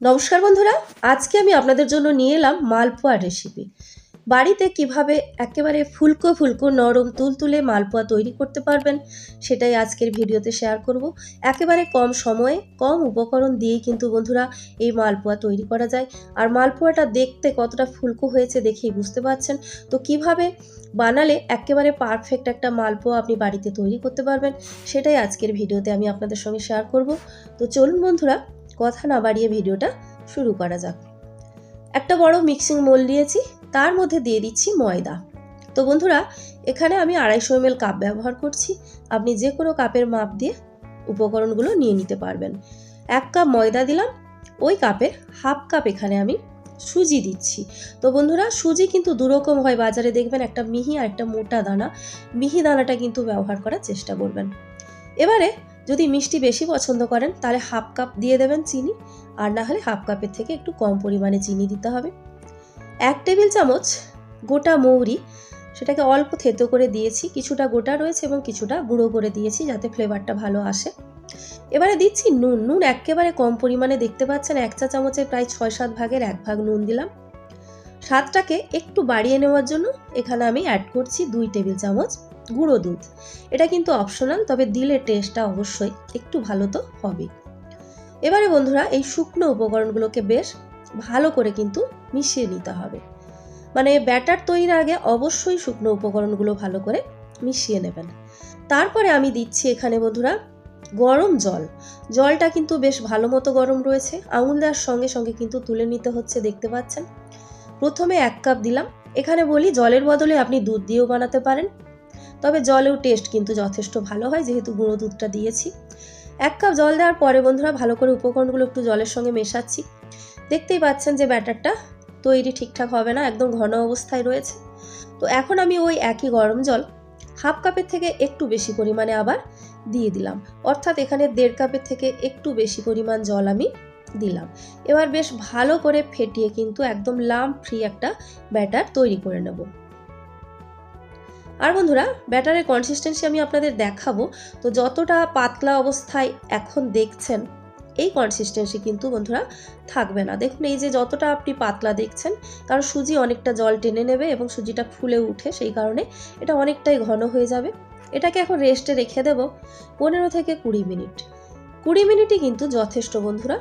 নমস্কার বন্ধুরা, আজকে আমি আপনাদের জন্য নিয়ে এলাম মালপোয়া রেসিপি বাড়িতে কীভাবে একেবারে ফুলকো ফুলকো নরম তুলতুলে মালপোয়া তৈরি করতে পারবেন, সেটাই আজকের ভিডিওতে শেয়ার করব। একেবারে কম সময়ে, কম উপকরণ দিয়েই কিন্তু বন্ধুরা এই মালপোয়া তৈরি করা যায়। আর মালপোয়াটা দেখতে কতটা ফুলকো হয়েছে দেখেই বুঝতে পারছেন। তো কীভাবে বানালে একেবারে পারফেক্ট একটা মালপোয়া আপনি বাড়িতে তৈরি করতে পারবেন, সেটাই আজকের ভিডিওতে আমি আপনাদের সঙ্গে শেয়ার করব। তো চলুন বন্ধুরা কথা না বাড়িয়ে ভিডিওটা শুরু করা যাক। একটা বড় মিক্সিং মোল নিয়েছি, তার মধ্যে দিয়ে দিচ্ছি ময়দা। তো বন্ধুরা, এখানে আমি আড়াইশো এম কাপ ব্যবহার করছি। আপনি যে কোনো কাপের মাপ দিয়ে উপকরণগুলো নিয়ে নিতে পারবেন। এক কাপ ময়দা দিলাম, ওই কাপের হাফ কাপ এখানে আমি সুজি দিচ্ছি। তো বন্ধুরা, সুজি কিন্তু দুরকম হয়, বাজারে দেখবেন একটা মিহি আর একটা মোটা দানা, মিহি দানাটা কিন্তু ব্যবহার করার চেষ্টা করবেন। এবারে যদি মিষ্টি বেশি পছন্দ করেন, তাহলে হাফ কাপ দিয়ে দেবেন চিনি, আর না হলে হাফ কাপের থেকে একটু কম পরিমাণে চিনি দিতে হবে। এক টেবিল চামচ গোটা মৌরি, সেটাকে অল্প থেতো করে দিয়েছি, কিছুটা গোটা রয়েছে এবং কিছুটা গুঁড়ো করে দিয়েছি যাতে ফ্লেভারটা ভালো আসে। এবারে দিচ্ছি নুন। নুন একেবারে কম পরিমাণে দেখতে পাচ্ছেন, এক চা চামচের প্রায় ছয় সাত ভাগের এক ভাগ নুন দিলাম। স্বাদটাকে একটু বাড়িয়ে নেওয়ার জন্য এখানে আমি অ্যাড করছি দুই টেবিল চামচ গুঁড়ো দুধ। এটা কিন্তু অপশনাল তবে দিলে টেস্টটা অবশ্যই একটু ভালো তো হবে। এবারে বন্ধুরা, এই শুকনো উপকরণগুলোকে বেশ ভালো করে কিন্তু মিশিয়ে নিতে হবে। মানে ব্যাটার তৈরির আগে অবশ্যই শুকনো উপকরণগুলো ভালো করে মিশিয়ে নেবেন। তারপরে আমি দিচ্ছি এখানে বন্ধুরা গরম জল। জলটা কিন্তু বেশ ভালো মতো গরম রয়েছে। আঙুল দেওয়ার সঙ্গে সঙ্গে কিন্তু তুলে নিতে হচ্ছে, দেখতে পাচ্ছেন? প্রথমে এক কাপ দিলাম। এখানে বলি, জলের বদলে আপনি দুধ দিয়েও বানাতে পারেন। তবে জলেও টেস্ট কিন্তু যথেষ্ট ভালো হয়, যেহেতু গুঁড়ো দুধটা দিয়েছি। এক কাপ জল দেওয়ার পরে বন্ধুরা ভালো করে উপকরণগুলো একটু জলের সঙ্গে মেশাচ্ছি। দেখতেই পাচ্ছেন যে ব্যাটারটা তৈরি ঠিকঠাক হবে না, একদম ঘন অবস্থায় রয়েছে। তো এখন আমি ওই একই গরম জল হাফ কাপের থেকে একটু বেশি পরিমাণে আবার দিয়ে দিলাম। অর্থাৎ এখানে দেড় কাপের থেকে একটু বেশি পরিমাণ জল আমি দিলাম। এবার বেশ ভালো করে ফেটিয়ে কিন্তু একদম লাম ফ্রি একটা ব্যাটার তৈরি করে নেব। আর বন্ধুরা, ব্যাটারের কনসিস্টেন্সি আমি আপনাদের দেখাবো। তো যতটা পাতলা অবস্থায় এখন দেখছেন, এই কনসিস্টেন্সি কিন্তু বন্ধুরা থাকবে না। দেখুন, এই যে যতটা আপনি পাতলা দেখছেন, কারণ সুজি অনেকটা জল টেনে নেবে এবং সুজিটা ফুলে উঠে, সেই কারণে এটা অনেকটাই ঘন হয়ে যাবে। এটাকে এখন রেস্টে রেখে দেব পনেরো থেকে কুড়ি মিনিট। কুড়ি মিনিটই কিন্তু যথেষ্ট বন্ধুরা।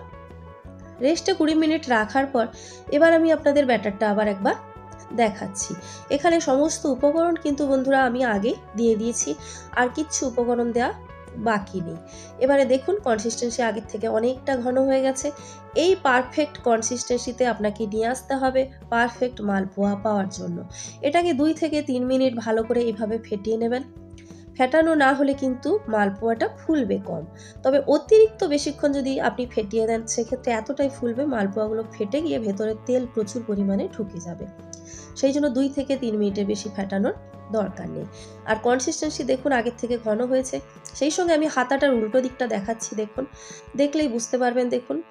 রেস্টে কুড়ি মিনিট রাখার পর, এবার আমি আপনাদের ব্যাটারটা আবার একবার দেখাচ্ছি। এখানে সমস্ত উপকরণ কিন্তু বন্ধুরা আমি আগে দিয়ে দিয়েছি, আর কিচ্ছু উপকরণ দেওয়া বাকি নেই। এবারে দেখুন কনসিস্টেন্সি আগের থেকে অনেকটা ঘন হয়ে গেছে। এই পারফেক্ট কনসিস্টেন্সিতে আপনাকে নিয়ে আসতে হবে পারফেক্ট মালপোয়া পাওয়ার জন্য। এটাকে দুই থেকে তিন মিনিট ভালো করে এভাবে ফেটিয়ে নেবেন। ফেটানো না হলে কিন্তু মালপোয়াটা ফুলবে কম। তবে অতিরিক্ত বেশিক্ষণ যদি আপনি ফেটিয়ে দেন, সেক্ষেত্রে এতটাই ফুলবে মালপোয়াগুলো ফেটে গিয়ে ভেতরে তেল প্রচুর পরিমাণে ঢুকে যাবে। সেই জন্য দুই থেকে তিন মিনিটের বেশি ফেটানোর দরকার নেই। আর কনসিস্টেন্সি দেখুন, আগের থেকে ঘন হয়েছে। সেই সঙ্গে আমি হাতাটার উল্টো দিকটা দেখাচ্ছি, দেখুন। দেখলেই বুঝতে পারবেন, দেখুন।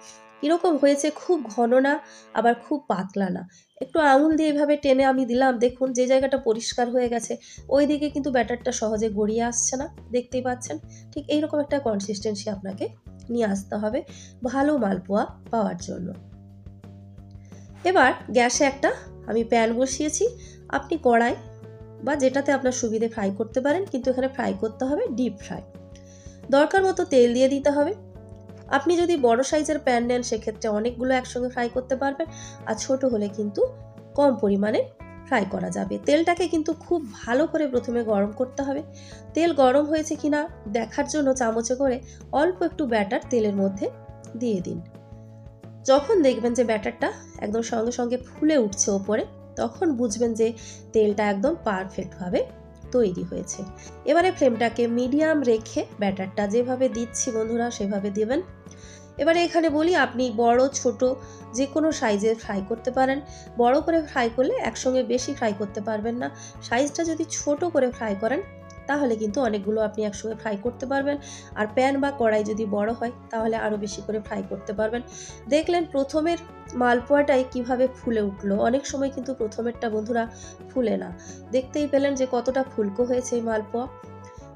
কীরকম হয়েছে, খুব ঘন না, আবার খুব পাতলা না। একটু আঙুল দিয়ে এভাবে টেনে আমি দিলাম, দেখুন যে জায়গাটা পরিষ্কার হয়ে গেছে, ওই দিকে কিন্তু ব্যাটারটা সহজে গড়িয়ে আসছে না, দেখতেই পাচ্ছেন। ঠিক এইরকম একটা কনসিস্টেন্সি আপনাকে নিয়ে আসতে হবে, ভালো মালপোয়া পাওয়ার জন্য। এবার গ্যাসে একটা আমি প্যান বসিয়েছি, আপনি কড়াই বা যেটাতে আপনার সুবিধে ফ্রাই করতে পারেন, কিন্তু এখানে ফ্রাই করতে হবে ডিপ ফ্রাই দরকার মতো তেল দিয়ে দিতে হবে। আপনি যদি বড় সাইজের প্যান নেন, সেক্ষেত্রে অনেকগুলো একসঙ্গে ফ্রাই করতে পারবেন আর ছোট হলে কিন্তু কম পরিমাণে ফ্রাই করা যাবে। তেলটাকে কিন্তু খুব ভালো করে প্রথমে গরম করতে হবে। তেল গরম হয়েছে কিনা দেখার জন্য চামচে করে অল্প একটু ব্যাটার তেলের মধ্যে দিয়ে দিন। যখন দেখবেন যে ব্যাটারটা একদম সঙ্গে সঙ্গে ফুলে উঠছে ওপরে, তখন বুঝবেন যে তেলটা একদম পারফেক্টভাবে তৈরি হয়েছে। এবারে ফ্লেমটাকে মিডিয়াম রেখে ব্যাটারটা যেভাবে দিচ্ছি বন্ধুরা, সেভাবে দেবেন। এবারে এখানে বলি, আপনি বড়, ছোট যে কোনো সাইজের ফ্রাই করতে পারেন। বড় করে ফ্রাই করলে একসঙ্গে বেশি ফ্রাই করতে পারবেন না। সাইজটা যদি ছোট করে ফ্রাই করেন, তাহলে কিন্তু অনেকগুলো আপনি একসঙ্গে ফ্রাই করতে পারবেন। আর প্যান বা কড়াই যদি বড় হয়, তাহলে আরও বেশি করে ফ্রাই করতে পারবেন। দেখলেন প্রথমের মালপোয়াটাই কীভাবে ফুলে উঠল। অনেক সময় কিন্তু প্রথমেরটা বন্ধুরা ফুলে না। দেখতেই পেলেন যে কতটা ফুলকো হয়েছে এই মালপোয়া।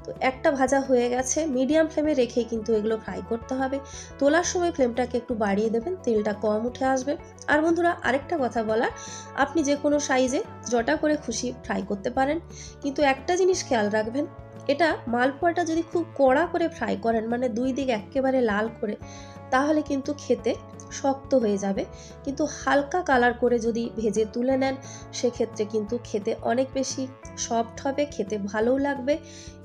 তো একটা ভাজা হয়ে গেছে। মিডিয়াম ফ্লেমে রেখে কিন্তু এগুলো ফ্রাই করতে হবে। তোলার সময় ফ্লেমটাকে একটু বাড়িয়ে দেবেন, তেলটা কম উঠে আসবে। আর বন্ধুরা, আরেকটা কথা বলার, আপনি যে কোনো সাইজে জটা করে খুশি ফ্রাই করতে পারেন। কিন্তু একটা জিনিস খেয়াল রাখবেন এটা মালপোয়াটা যদি খুব কড়া করে ফ্রাই করেন মানে দুই দিক একেবারে লাল করে, তাহলে কিন্তু খেতে শক্ত হয়ে যাবে। কিন্তু হালকা কালার করে যদি ভেজে তুলে নেন, সেক্ষেত্রে কিন্তু খেতে অনেক বেশি সফট হবে, খেতে ভালোও লাগবে।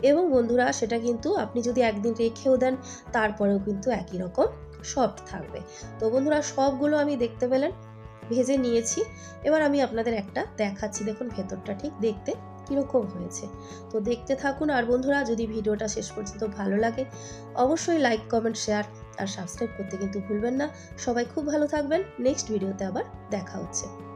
এবং বন্ধুরা, সেটা কিন্তু আপনি যদি একদিন রেখেও দেন, তারপরেও কিন্তু একই রকম সফট থাকবে। তো বন্ধুরা, সবগুলো আমি দেখতে পেলেন, ভেজে নিয়েছি। এবার আমি আপনাদের একটা দেখাচ্ছি, দেখুন ভেতরটা ঠিক দেখতে। কীরকম হয়েছে? তো দেখতে থাকুন আর বন্ধুরা, যদি ভিডিওটা শেষ পর্যন্ত ভালো লাগে, অবশ্যই লাইক কমেন্ট শেয়ার আর সাবস্ক্রাইব করতে কিন্তু ভুলবেন না। সবাই খুব ভালো থাকবেন। নেক্সট ভিডিওতে আবার দেখা হচ্ছে।